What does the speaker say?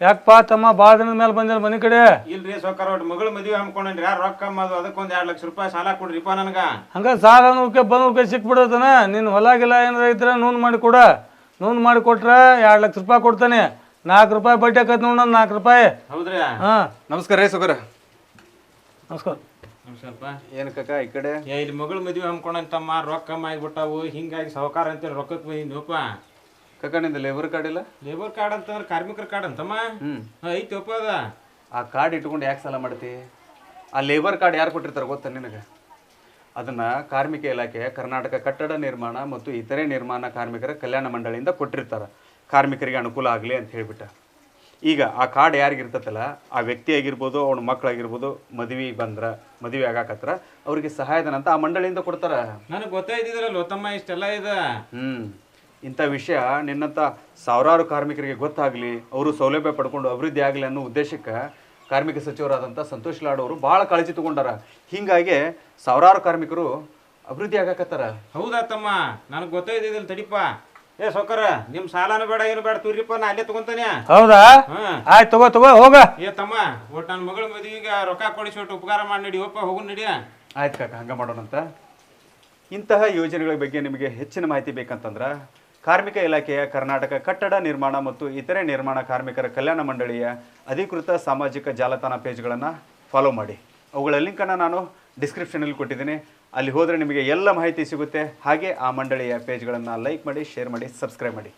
ಯಾಕಪ್ಪ ತಮ್ಮ ಭಾಳ ದಿನದ ಮೇಲೆ ಬಂದಿಲ್ಲ ಮನೆ ಕಡೆ? ಇಲ್ರಿ ಸೌಕರ್ ಒಟ್ಟು ಮಗಳು ಮದುವೆ ಹಮ್ಕೊಂಡ್ರಿ ಯಾರು ರೊಕ್ಕ ಅದು ಅದಕ್ಕೊಂದು ಎರಡು ಲಕ್ಷ ರೂಪಾಯಿ ಸಾಲ ಕೊಡ್ರಿಪ್ಪ ನನಗ. ಹಂಗ ಸಾಲ ನೂಕೆ ಬಂದೂಕೆ ಸಿಕ್ಬಿಡತನ ನಿನ್ನ ಹೊಲ ಗಿಲ ಏನಾರ ಇದ್ರೆ ನೂನ್ ಮಾಡಿ ಕೊಡ. ನೂನ್ ಮಾಡಿ ಕೊಟ್ರ ಎರಡು ಲಕ್ಷ ರೂಪಾಯಿ ಕೊಡ್ತಾನೆ. ನಾಲ್ಕು ರೂಪಾಯಿ ಬಡ್ಡಿ ಹಾಕತ್ ನೋಡ ನಾಲ್ಕು ರೂಪಾಯಿ. ಹೌದ್ರಿ? ಹಾಂ. ನಮಸ್ಕಾರ ರೀ ಸುಗರ ನಮಸ್ಕಾರ. ಸ್ವಲ್ಪ ಏನು ಕಕ್ಕ ಈ ಕಡೆ? ಏ ಇಲ್ಲಿ ಮಗಳು ಮದುವೆ ಹಮ್ಕೊಂಡಂತಮ್ಮ ರೊಕ್ಕ ರೊಕ್ಕಮ್ಮ ಆಗ್ಬಿಟ್ಟಾವು ಹಿಂಗಾಗಿ ಸಹಕಾರ ಅಂತೇಳಿ ರೊಕ್ಕಕ್ಕೆ ಬಂದಿದ್ನಪ್ಪ ಕಕ್ಕ ನಿಂದ ಲೇಬರ್ ಕಾರ್ಡ್ ಇಲ್ಲ? ಲೇಬರ್ ಕಾರ್ಡ್ ಅಂತಂದ್ರೆ ಕಾರ್ಮಿಕರ ಕಾರ್ಡ್ ಅಂತಮ್ಮ? ಹ್ಮ್. ಐತಪ್ಪ ಅದ. ಆ ಕಾರ್ಡ್ ಇಟ್ಕೊಂಡು ಯಾಕೆ ಸಾಲ ಮಾಡ್ತಿ? ಆ ಲೇಬರ್ ಕಾರ್ಡ್ ಯಾರು ಕೊಟ್ಟಿರ್ತಾರೆ ಗೊತ್ತಾ ನಿನಗೆ? ಅದನ್ನು ಕಾರ್ಮಿಕ ಇಲಾಖೆ ಕರ್ನಾಟಕ ಕಟ್ಟಡ ನಿರ್ಮಾಣ ಮತ್ತು ಇತರೆ ನಿರ್ಮಾಣ ಕಾರ್ಮಿಕರ ಕಲ್ಯಾಣ ಮಂಡಳಿಯಿಂದ ಕೊಟ್ಟಿರ್ತಾರೆ. ಕಾರ್ಮಿಕರಿಗೆ ಅನುಕೂಲ ಆಗಲಿ ಅಂತ ಹೇಳಿಬಿಟ್ಟು. ಈಗ ಆ ಕಾರ್ಡ್ ಯಾರಿಗಿರ್ತತಲ್ಲ ಆ ವ್ಯಕ್ತಿ ಆಗಿರ್ಬೋದು ಅವ್ನ ಮಕ್ಕಳಾಗಿರ್ಬೋದು ಮದುವೆ ಬಂದ್ರೆ ಮದುವೆ ಆಗಾಕತ್ರ ಅವ್ರಿಗೆ ಸಹಾಯಧನ ಅಂತ ಆ ಮಂಡಳಿಯಿಂದ ಕೊಡ್ತಾರ. ನನಗೆ ಗೊತ್ತಾಯ್ತಿದ್ರಲ್ಲ ತಮ್ಮ ಇಷ್ಟೆಲ್ಲ ಇದೆ. ಹ್ಮ್. ಇಂಥ ವಿಷಯ ನಿನ್ನಂಥ ಸಾವಿರಾರು ಕಾರ್ಮಿಕರಿಗೆ ಗೊತ್ತಾಗಲಿ ಅವರು ಸೌಲಭ್ಯ ಪಡ್ಕೊಂಡು ಅಭಿವೃದ್ಧಿ ಆಗಲಿ ಅನ್ನೋ ಉದ್ದೇಶಕ್ಕೆ ಕಾರ್ಮಿಕ ಸಚಿವರಾದಂಥ ಸಂತೋಷ್ ಲಾಡ್ ಅವರು ಭಾಳ ಕಾಳಜಿ ತಗೊಂಡಾರ. ಹೀಗಾಗಿ ಸಾವಿರಾರು ಕಾರ್ಮಿಕರು ಅಭಿವೃದ್ಧಿ ಆಗಾಕತ್ತಾರ. ಹೌದಾ ತಮ್ಮ? ನನಗೆ ಗೊತ್ತಾಯ್ತಿದ್ದಿಲ್ಲ ತಡಿಪ್ಪ. ಏ ಸೌಕರ ನಿಮ್ ಸಾಲಾನು ಬೇಡ ಏನು ಬೇಡ ತುರಿಪ್ಪ ನಾ ಅಲ್ಲೇ ತಗೊಂತಾನೆ. ಹೌದಾ? ಹಾ. ಆಯ್ತು ತಗೋ ತಗೋ ಹೋಗ. ಏ ತಮ್ಮ ಒಟ್ಟು ನನ್ನ ಮಗಳ ಮದುವೆಗೆ ರೊಕ್ಕ ಕೊಡಿಸಿ ಒಟ್ಟು ಉಪಕಾರ ಮಾಡಿ ನಡಿಯಪ್ಪ ಹೋಗು ನಡಿ. ಆಯ್ತು ಕಾಕ ಹಂಗೆ ಮಾಡೋಣಂತ. ಇಂತಹ ಯೋಜನೆಗಳ ಬಗ್ಗೆ ನಿಮಗೆ ಹೆಚ್ಚಿನ ಮಾಹಿತಿ ಬೇಕಂತಂದ್ರೆ ಕಾರ್ಮಿಕ ಇಲಾಖೆಯ ಕರ್ನಾಟಕ ಕಟ್ಟಡ ನಿರ್ಮಾಣ ಮತ್ತು ಇತರೆ ನಿರ್ಮಾಣ ಕಾರ್ಮಿಕರ ಕಲ್ಯಾಣ ಮಂಡಳಿಯ ಅಧಿಕೃತ ಸಾಮಾಜಿಕ ಜಾಲತಾಣ ಪೇಜ್ಗಳನ್ನು ಫಾಲೋ ಮಾಡಿ. ಅವುಗಳ ಲಿಂಕನ್ನು ನಾನು ಡಿಸ್ಕ್ರಿಪ್ಷನಲ್ಲಿ ಕೊಟ್ಟಿದ್ದೀನಿ. ಅಲ್ಲಿ ಹೋದರೆ ನಿಮಗೆ ಎಲ್ಲ ಮಾಹಿತಿ ಸಿಗುತ್ತೆ. ಹಾಗೆ ಆ ಮಂಡಳಿಯ ಪೇಜ್ಗಳನ್ನು ಲೈಕ್ ಮಾಡಿ ಶೇರ್ ಮಾಡಿ ಸಬ್ಸ್ಕ್ರೈಬ್ ಮಾಡಿ.